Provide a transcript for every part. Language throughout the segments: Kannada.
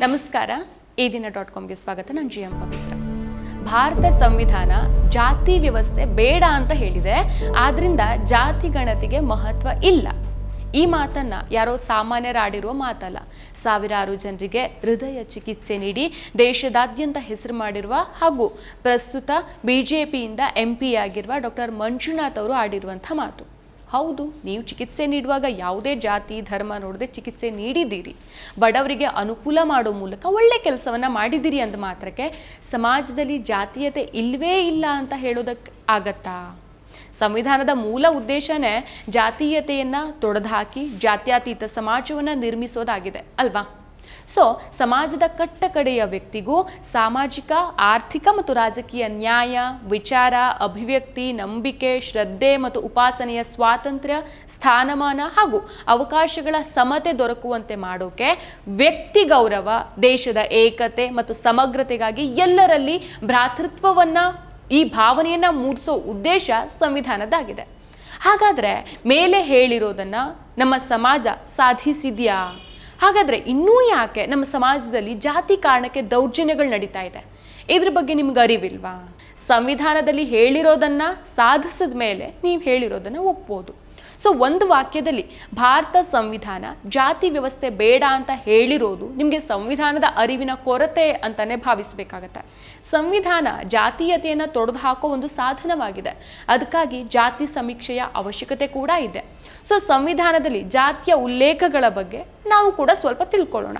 ನಮಸ್ಕಾರ. ಈ ದಿನ ಡಾಟ್ ಕಾಮ್ಗೆ ಸ್ವಾಗತ. ನಾನು ಜಿ ಎಂ ಪವಿತ್ರ. ಭಾರತ ಸಂವಿಧಾನ ಜಾತಿ ವ್ಯವಸ್ಥೆ ಬೇಡ ಅಂತ ಹೇಳಿದೆ. ಆದ್ರಿಂದ ಜಾತಿ ಗಣತಿಗೆ ಮಹತ್ವ ಇಲ್ಲ. ಈ ಮಾತನ್ನ ಯಾರೋ ಸಾಮಾನ್ಯರಾಡಿರುವ ಮಾತಲ್ಲ. ಸಾವಿರಾರು ಜನರಿಗೆ ಹೃದಯ ಚಿಕಿತ್ಸೆ ನೀಡಿ ದೇಶದಾದ್ಯಂತ ಹೆಸರು ಮಾಡಿರುವ ಹಾಗೂ ಪ್ರಸ್ತುತ ಬಿಜೆಪಿಯಿಂದ ಎಂ ಪಿ ಆಗಿರುವ ಡಾಕ್ಟರ್ ಮಂಜುನಾಥ್ ಅವರು ಆಡಿರುವಂಥ ಮಾತು. ಹೌದು, ನೀವು ಚಿಕಿತ್ಸೆ ನೀಡುವಾಗ ಯಾವುದೇ ಜಾತಿ, ಧರ್ಮ ನೋಡದೆ ಚಿಕಿತ್ಸೆ ನೀಡಿದ್ದೀರಿ. ಬಡವರಿಗೆ ಅನುಕೂಲ ಮಾಡೋ ಮೂಲಕ ಒಳ್ಳೆ ಕೆಲಸವನ್ನು ಮಾಡಿದ್ದೀರಿ ಅಂದ ಮಾತ್ರಕ್ಕೆ ಸಮಾಜದಲ್ಲಿ ಜಾತೀಯತೆ ಇಲ್ಲವೇ ಇಲ್ಲ ಅಂತ ಹೇಳೋದಕ್ಕೆ ಆಗತ್ತಾ? ಸಂವಿಧಾನದ ಮೂಲ ಉದ್ದೇಶನೇ ಜಾತೀಯತೆಯನ್ನ ತೊಡೆದುಹಾಕಿ ಜಾತ್ಯಾತೀತ ಸಮಾಜವನ್ನು ನಿರ್ಮಿಸೋದಾಗಿದೆ, ಅಲ್ವಾ? ಸೊ ಸಮಾಜದ ಕಟ್ಟ ಕಡೆಯ ವ್ಯಕ್ತಿಗೂ ಸಾಮಾಜಿಕ, ಆರ್ಥಿಕ ಮತ್ತು ರಾಜಕೀಯ ನ್ಯಾಯ, ವಿಚಾರ, ಅಭಿವ್ಯಕ್ತಿ, ನಂಬಿಕೆ, ಶ್ರದ್ಧೆ ಮತ್ತು ಉಪಾಸನೆಯ ಸ್ವಾತಂತ್ರ್ಯ, ಸ್ಥಾನಮಾನ ಹಾಗೂ ಅವಕಾಶಗಳ ಸಮತೆ ದೊರಕುವಂತೆ ಮಾಡೋಕೆ ವ್ಯಕ್ತಿ ಗೌರವ, ದೇಶದ ಏಕತೆ ಮತ್ತು ಸಮಗ್ರತೆಗಾಗಿ ಎಲ್ಲರಲ್ಲಿ ಭ್ರಾತೃತ್ವವನ್ನ, ಈ ಭಾವನೆಯನ್ನ ಮೂಡಿಸೋ ಉದ್ದೇಶ ಸಂವಿಧಾನದಾಗಿದೆ ಹಾಗಾದ್ರೆ ಮೇಲೆ ಹೇಳಿರೋದನ್ನ ನಮ್ಮ ಸಮಾಜ ಸಾಧಿಸಿದ್ಯಾ? ಹಾಗಾದ್ರೆ ಇನ್ನೂ ಯಾಕೆ ನಮ್ಮ ಸಮಾಜದಲ್ಲಿ ಜಾತಿ ಕಾರಣಕ್ಕೆ ದೌರ್ಜನ್ಯಗಳು ನಡೀತಾ ಇದೆ? ಇದ್ರ ಬಗ್ಗೆ ನಿಮ್ಗೆ ಅರಿವಿಲ್ವಾ? ಸಂವಿಧಾನದಲ್ಲಿ ಹೇಳಿರೋದನ್ನ ಸಾಧಿಸಿದ ಮೇಲೆ ನೀವು ಹೇಳಿರೋದನ್ನ ಒಪ್ಬೋದು. ಸೊ ಒಂದು ವಾಕ್ಯದಲ್ಲಿ ಭಾರತ ಸಂವಿಧಾನ, ಜಾತಿ ವ್ಯವಸ್ಥೆ ಬೇಡ ಅಂತ ಹೇಳಿರೋದು ನಿಮಗೆ ಸಂವಿಧಾನದ ಅರಿವಿನ ಕೊರತೆ ಅಂತಾನೆ ಭಾವಿಸಬೇಕಾಗತ್ತೆ. ಸಂವಿಧಾನ ಜಾತೀಯತೆಯನ್ನು ತೊಡೆದು ಹಾಕೋ ಒಂದು ಸಾಧನವಾಗಿದೆ. ಅದಕ್ಕಾಗಿ ಜಾತಿ ಸಮೀಕ್ಷೆಯ ಅವಶ್ಯಕತೆ ಕೂಡ ಇದೆ. ಸೊ ಸಂವಿಧಾನದಲ್ಲಿ ಜಾತಿಯ ಉಲ್ಲೇಖಗಳ ಬಗ್ಗೆ ನಾವು ಕೂಡ ಸ್ವಲ್ಪ ತಿಳ್ಕೊಳ್ಳೋಣ.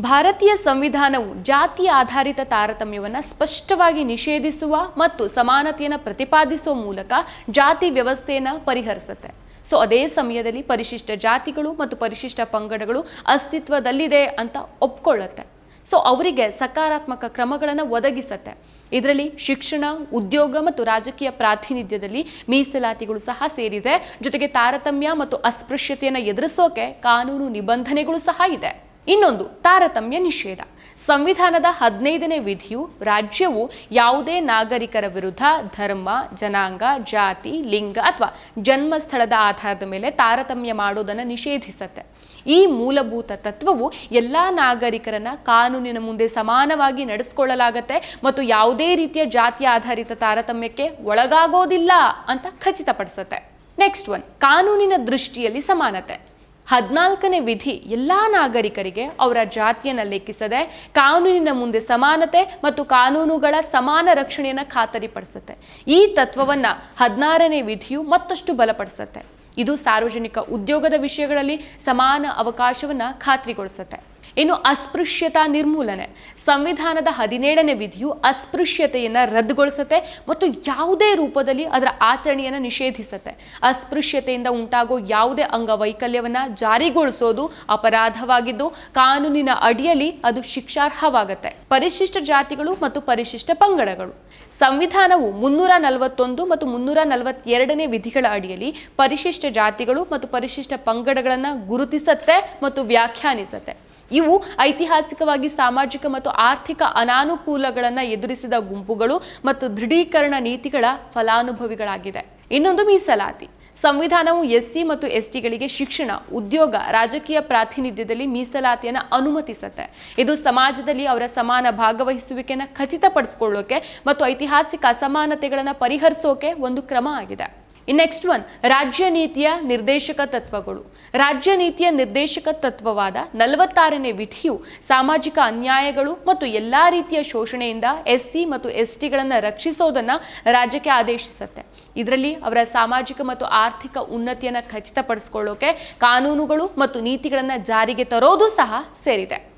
ಭಾರತೀಯ ಸಂವಿಧಾನವು ಜಾತಿ ಆಧಾರಿತ ತಾರತಮ್ಯವನ್ನು ಸ್ಪಷ್ಟವಾಗಿ ನಿಷೇಧಿಸುವ ಮತ್ತು ಸಮಾನತೆಯನ್ನು ಪ್ರತಿಪಾದಿಸುವ ಮೂಲಕ ಜಾತಿ ವ್ಯವಸ್ಥೆಯನ್ನು ಪರಿಹರಿಸುತ್ತೆ. ಸೊ ಅದೇ ಸಮಯದಲ್ಲಿ ಪರಿಶಿಷ್ಟ ಜಾತಿಗಳು ಮತ್ತು ಪರಿಶಿಷ್ಟ ಪಂಗಡಗಳು ಅಸ್ತಿತ್ವದಲ್ಲಿದೆ ಅಂತ ಒಪ್ಕೊಳ್ಳುತ್ತೆ. ಸೊ ಅವರಿಗೆ ಸಕಾರಾತ್ಮಕ ಕ್ರಮಗಳನ್ನು ಒದಗಿಸತ್ತೆ. ಇದರಲ್ಲಿ ಶಿಕ್ಷಣ, ಉದ್ಯೋಗ ಮತ್ತು ರಾಜಕೀಯ ಪ್ರಾತಿನಿಧ್ಯದಲ್ಲಿ ಮೀಸಲಾತಿಗಳು ಸಹ ಸೇರಿದೆ. ಜೊತೆಗೆ ತಾರತಮ್ಯ ಮತ್ತು ಅಸ್ಪೃಶ್ಯತೆಯನ್ನು ಎದುರಿಸೋಕೆ ಕಾನೂನು ನಿಬಂಧನೆಗಳು ಸಹ ಇದೆ. ಇನ್ನೊಂದು ತಾರತಮ್ಯ ನಿಷೇಧ. ಸಂವಿಧಾನದ ಹದಿನೈದನೇ ವಿಧಿಯು ರಾಜ್ಯವು ಯಾವುದೇ ನಾಗರಿಕರ ವಿರುದ್ಧ ಧರ್ಮ, ಜನಾಂಗ, ಜಾತಿ, ಲಿಂಗ ಅಥವಾ ಜನ್ಮಸ್ಥಳದ ಆಧಾರದ ಮೇಲೆ ತಾರತಮ್ಯ ಮಾಡೋದನ್ನು ನಿಷೇಧಿಸುತ್ತೆ. ಈ ಮೂಲಭೂತ ತತ್ವವು ಎಲ್ಲ ನಾಗರಿಕರನ್ನ ಕಾನೂನಿನ ಮುಂದೆ ಸಮಾನವಾಗಿ ನಡೆಸಿಕೊಳ್ಳಲಾಗತ್ತೆ ಮತ್ತು ಯಾವುದೇ ರೀತಿಯ ಜಾತಿ ಆಧಾರಿತ ತಾರತಮ್ಯಕ್ಕೆ ಒಳಗಾಗೋದಿಲ್ಲ ಅಂತ ಖಚಿತಪಡಿಸುತ್ತೆ. ನೆಕ್ಸ್ಟ್ ಒನ್ ಕಾನೂನಿನ ದೃಷ್ಟಿಯಲ್ಲಿ ಸಮಾನತೆ. ಹದಿನಾಲ್ಕನೇ ವಿಧಿ ಎಲ್ಲ ನಾಗರಿಕರಿಗೆ ಅವರ ಜಾತಿಯನ್ನು ಲೆಕ್ಕಿಸದೆ ಕಾನೂನಿನ ಮುಂದೆ ಸಮಾನತೆ ಮತ್ತು ಕಾನೂನುಗಳ ಸಮಾನ ರಕ್ಷಣೆಯನ್ನು ಖಾತರಿಪಡಿಸುತ್ತೆ. ಈ ತತ್ವವನ್ನು ಹದಿನಾರನೇ ವಿಧಿಯು ಮತ್ತಷ್ಟು ಬಲಪಡಿಸುತ್ತೆ. ಇದು ಸಾರ್ವಜನಿಕ ಉದ್ಯೋಗದ ವಿಷಯಗಳಲ್ಲಿ ಸಮಾನ ಅವಕಾಶವನ್ನು ಖಾತ್ರಿಗೊಳಿಸುತ್ತೆ. ಇನ್ನು ಅಸ್ಪೃಶ್ಯತಾ ನಿರ್ಮೂಲನೆ. ಸಂವಿಧಾನದ ಹದಿನೇಳನೇ ವಿಧಿಯು ಅಸ್ಪೃಶ್ಯತೆಯನ್ನು ರದ್ದುಗೊಳಿಸುತ್ತೆ ಮತ್ತು ಯಾವುದೇ ರೂಪದಲ್ಲಿ ಅದರ ಆಚರಣೆಯನ್ನು ನಿಷೇಧಿಸುತ್ತೆ. ಅಸ್ಪೃಶ್ಯತೆಯಿಂದ ಉಂಟಾಗೋ ಯಾವುದೇ ಅಂಗವೈಕಲ್ಯವನ್ನು ಜಾರಿಗೊಳಿಸೋದು ಅಪರಾಧವಾಗಿದ್ದು, ಕಾನೂನಿನ ಅಡಿಯಲ್ಲಿ ಅದು ಶಿಕ್ಷಾರ್ಹವಾಗುತ್ತೆ. ಪರಿಶಿಷ್ಟ ಜಾತಿಗಳು ಮತ್ತು ಪರಿಶಿಷ್ಟ ಪಂಗಡಗಳು. ಸಂವಿಧಾನವು ಮುನ್ನೂರ ನಲವತ್ತೊಂದು ಮತ್ತು ಮುನ್ನೂರ ನಲವತ್ತೆರಡನೇ ವಿಧಿಗಳ ಅಡಿಯಲ್ಲಿ ಪರಿಶಿಷ್ಟ ಜಾತಿಗಳು ಮತ್ತು ಪರಿಶಿಷ್ಟ ಪಂಗಡಗಳನ್ನು ಗುರುತಿಸುತ್ತೆ ಮತ್ತು ವ್ಯಾಖ್ಯಾನಿಸತ್ತೆ. ಇವು ಐತಿಹಾಸಿಕವಾಗಿ ಸಾಮಾಜಿಕ ಮತ್ತು ಆರ್ಥಿಕ ಅನಾನುಕೂಲಗಳನ್ನು ಎದುರಿಸಿದ ಗುಂಪುಗಳು ಮತ್ತು ದೃಢೀಕರಣ ನೀತಿಗಳ ಫಲಾನುಭವಿಗಳಾಗಿದೆ ಇನ್ನೊಂದು ಮೀಸಲಾತಿ. ಸಂವಿಧಾನವು ಎಸ್ಸಿ ಮತ್ತು ಎಸ್ ಟಿಗಳಿಗೆ ಶಿಕ್ಷಣ, ಉದ್ಯೋಗ, ರಾಜಕೀಯ ಪ್ರಾತಿನಿಧ್ಯದಲ್ಲಿ ಮೀಸಲಾತಿಯನ್ನು ಅನುಮತಿಸುತ್ತೆ. ಇದು ಸಮಾಜದಲ್ಲಿ ಅವರ ಸಮಾನ ಭಾಗವಹಿಸುವಿಕೆಯನ್ನು ಖಚಿತಪಡಿಸಿಕೊಳ್ಳೋಕೆ ಮತ್ತು ಐತಿಹಾಸಿಕ ಅಸಮಾನತೆಗಳನ್ನು ಪರಿಹರಿಸೋಕೆ ಒಂದು ಕ್ರಮ ಆಗಿದೆ. ಇನ್ ನೆಕ್ಸ್ಟ್ ಒನ್ ರಾಜ್ಯ ನೀತಿಯ ನಿರ್ದೇಶಕ ತತ್ವಗಳು. ರಾಜ್ಯ ನೀತಿಯ ನಿರ್ದೇಶಕ ತತ್ವವಾದ ನಲವತ್ತಾರನೇ ವಿಧಿಯು ಸಾಮಾಜಿಕ ಅನ್ಯಾಯಗಳು ಮತ್ತು ಎಲ್ಲಾ ರೀತಿಯ ಶೋಷಣೆಯಿಂದ ಎಸ್ ಸಿ ಮತ್ತು ಎಸ್ ಟಿಗಳನ್ನು ರಕ್ಷಿಸೋದನ್ನು ರಾಜ್ಯಕ್ಕೆ ಆದೇಶಿಸುತ್ತೆ. ಇದರಲ್ಲಿ ಅವರ ಸಾಮಾಜಿಕ ಮತ್ತು ಆರ್ಥಿಕ ಉನ್ನತಿಯನ್ನು ಖಚಿತಪಡಿಸ್ಕೊಳ್ಳೋಕೆ ಕಾನೂನುಗಳು ಮತ್ತು ನೀತಿಗಳನ್ನು ಜಾರಿಗೆ ತರೋದು ಸಹ ಸೇರಿದೆ.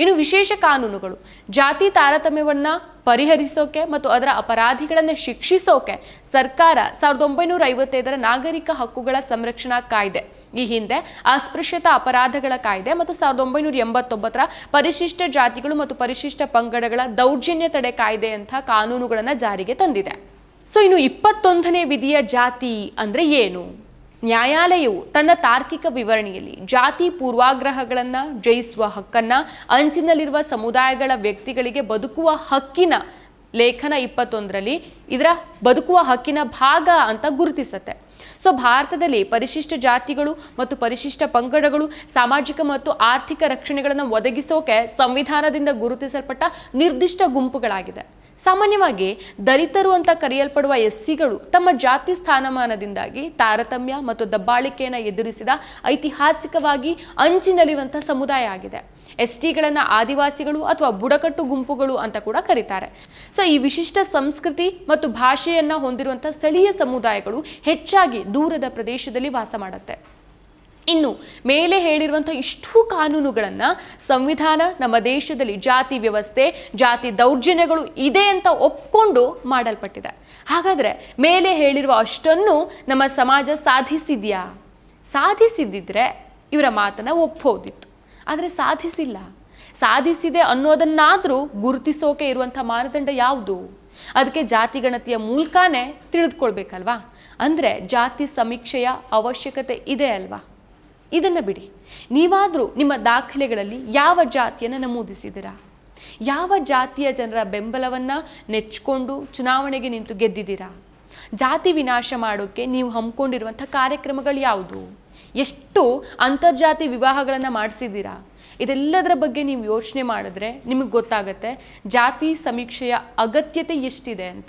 ಇನ್ನು ವಿಶೇಷ ಕಾನೂನುಗಳು. ಜಾತಿ ತಾರತಮ್ಯವನ್ನು ಪರಿಹರಿಸೋಕೆ ಮತ್ತು ಅದರ ಅಪರಾಧಿಗಳನ್ನು ಶಿಕ್ಷಿಸೋಕೆ ಸರ್ಕಾರ ಸಾವಿರದ ಒಂಬೈನೂರ ಐವತ್ತೈದರ ನಾಗರಿಕ ಹಕ್ಕುಗಳ ಸಂರಕ್ಷಣಾ ಕಾಯ್ದೆ. ಈ ಹಿಂದೆ ಅಸ್ಪೃಶ್ಯತಾ ಅಪರಾಧಗಳ ಕಾಯ್ದೆ ಮತ್ತು ಸಾವಿರದ ಒಂಬೈನೂರ ಎಂಬತ್ತೊಂಬತ್ತರ ಪರಿಶಿಷ್ಟ ಜಾತಿಗಳು ಮತ್ತು ಪರಿಶಿಷ್ಟ ಪಂಗಡಗಳ ದೌರ್ಜನ್ಯ ತಡೆ ಕಾಯ್ದೆ ಅಂತ ಕಾನೂನುಗಳನ್ನು ಜಾರಿಗೆ ತಂದಿದೆ. ಸೊ ಇನ್ನು ಇಪ್ಪತ್ತೊಂದನೇ ವಿಧಿಯ ಜಾತಿ ಅಂದರೆ ಏನು? ನ್ಯಾಯಾಲಯವು ತನ್ನ ತಾರ್ಕಿಕ ವಿವರಣೆಯಲ್ಲಿ ಜಾತಿ ಪೂರ್ವಾಗ್ರಹಗಳನ್ನು ಜಯಿಸುವ ಹಕ್ಕನ್ನ, ಅಂಚಿನಲ್ಲಿರುವ ಸಮುದಾಯಗಳ ವ್ಯಕ್ತಿಗಳಿಗೆ ಬದುಕುವ ಹಕ್ಕಿನ ಲೇಖನ ಇಪ್ಪತ್ತೊಂದರಲ್ಲಿ ಇದರ ಬದುಕುವ ಹಕ್ಕಿನ ಭಾಗ ಅಂತ ಗುರುತಿಸುತ್ತೆ. ಸೊ, ಭಾರತದಲ್ಲಿ ಪರಿಶಿಷ್ಟ ಜಾತಿಗಳು ಮತ್ತು ಪರಿಶಿಷ್ಟ ಪಂಗಡಗಳು, ಸಾಮಾಜಿಕ ಮತ್ತು ಆರ್ಥಿಕ ರಕ್ಷಣೆಗಳನ್ನು ಒದಗಿಸೋಕೆ ಸಂವಿಧಾನದಿಂದ ಗುರುತಿಸಲ್ಪಟ್ಟ ನಿರ್ದಿಷ್ಟ ಗುಂಪುಗಳಾಗಿದೆ. ಸಾಮಾನ್ಯವಾಗಿ ದಲಿತರು ಅಂತ ಕರೆಯಲ್ಪಡುವ ಎಸ್ಸಿಗಳು ತಮ್ಮ ಜಾತಿ ಸ್ಥಾನಮಾನದಿಂದಾಗಿ ತಾರತಮ್ಯ ಮತ್ತು ದಬ್ಬಾಳಿಕೆಯನ್ನು ಎದುರಿಸಿದ ಐತಿಹಾಸಿಕವಾಗಿ ಅಂಚಿನಲ್ಲಿರುವಂಥ ಸಮುದಾಯ ಆಗಿದೆ. ಎಸ್ ಟಿಗಳನ್ನು ಆದಿವಾಸಿಗಳು ಅಥವಾ ಬುಡಕಟ್ಟು ಗುಂಪುಗಳು ಅಂತ ಕೂಡ ಕರೀತಾರೆ. ಸೊ ಈ ವಿಶಿಷ್ಟ ಸಂಸ್ಕೃತಿ ಮತ್ತು ಭಾಷೆಯನ್ನು ಹೊಂದಿರುವಂಥ ಸ್ಥಳೀಯ ಸಮುದಾಯಗಳು ಹೆಚ್ಚಾಗಿ ದೂರದ ಪ್ರದೇಶದಲ್ಲಿ ವಾಸ ಮಾಡುತ್ತೆ. ಇನ್ನು ಮೇಲೆ ಹೇಳಿರುವಂಥ ಇಷ್ಟು ಕಾನೂನುಗಳನ್ನು ಸಂವಿಧಾನ, ನಮ್ಮ ದೇಶದಲ್ಲಿ ಜಾತಿ ವ್ಯವಸ್ಥೆ, ಜಾತಿ ದೌರ್ಜನ್ಯಗಳು ಇದೆ ಅಂತ ಒಪ್ಕೊಂಡು ಮಾಡಲ್ಪಟ್ಟಿದೆ. ಹಾಗಾದರೆ ಮೇಲೆ ಹೇಳಿರುವ ಅಷ್ಟನ್ನು ನಮ್ಮ ಸಮಾಜ ಸಾಧಿಸಿದೆಯಾ? ಸಾಧಿಸಿದ್ದಿದ್ರೆ ಇವರ ಮಾತನ್ನು ಒಪ್ಪೋದಿತ್ತು ಆದರೆ ಸಾಧಿಸಿಲ್ಲ. ಸಾಧಿಸಿದೆ ಅನ್ನೋದನ್ನಾದರೂ ಗುರುತಿಸೋಕೆ ಇರುವಂಥ ಮಾನದಂಡ ಯಾವುದು? ಅದಕ್ಕೆ ಜಾತಿ ಗಣತಿಯ ಮೂಲಕನೇ ತಿಳಿದುಕೊಳ್ಬೇಕಲ್ವಾ? ಅಂದರೆ ಜಾತಿ ಸಮೀಕ್ಷೆಯ ಅವಶ್ಯಕತೆ ಇದೆ ಅಲ್ವಾ? ಇದನ್ನು ಬಿಡಿ. ನೀವಾದರೂ ನಿಮ್ಮ ದಾಖಲೆಗಳಲ್ಲಿ ಯಾವ ಜಾತಿಯನ್ನು ನಮೂದಿಸಿದಿರಾ ಯಾವ ಜಾತಿಯ ಜನರ ಬೆಂಬಲವನ್ನು ನೆಚ್ಕೊಂಡು ಚುನಾವಣೆಗೆ ನಿಂತು ಗೆದ್ದಿದ್ದೀರಾ? ಜಾತಿ ವಿನಾಶ ಮಾಡೋಕ್ಕೆ ನೀವು ಹಮ್ಮಿಕೊಂಡಿರುವಂಥ ಕಾರ್ಯಕ್ರಮಗಳು ಯಾವುದು? ಎಷ್ಟು ಅಂತರ್ಜಾತಿ ವಿವಾಹಗಳನ್ನು ಮಾಡಿಸಿದ್ದೀರಾ? ಇದೆಲ್ಲದರ ಬಗ್ಗೆ ನೀವು ಯೋಚನೆ ಮಾಡಿದ್ರೆ ನಿಮಗೆ ಗೊತ್ತಾಗತ್ತೆ ಜಾತಿ ಸಮೀಕ್ಷೆಯ ಅಗತ್ಯತೆ ಎಷ್ಟಿದೆ ಅಂತ.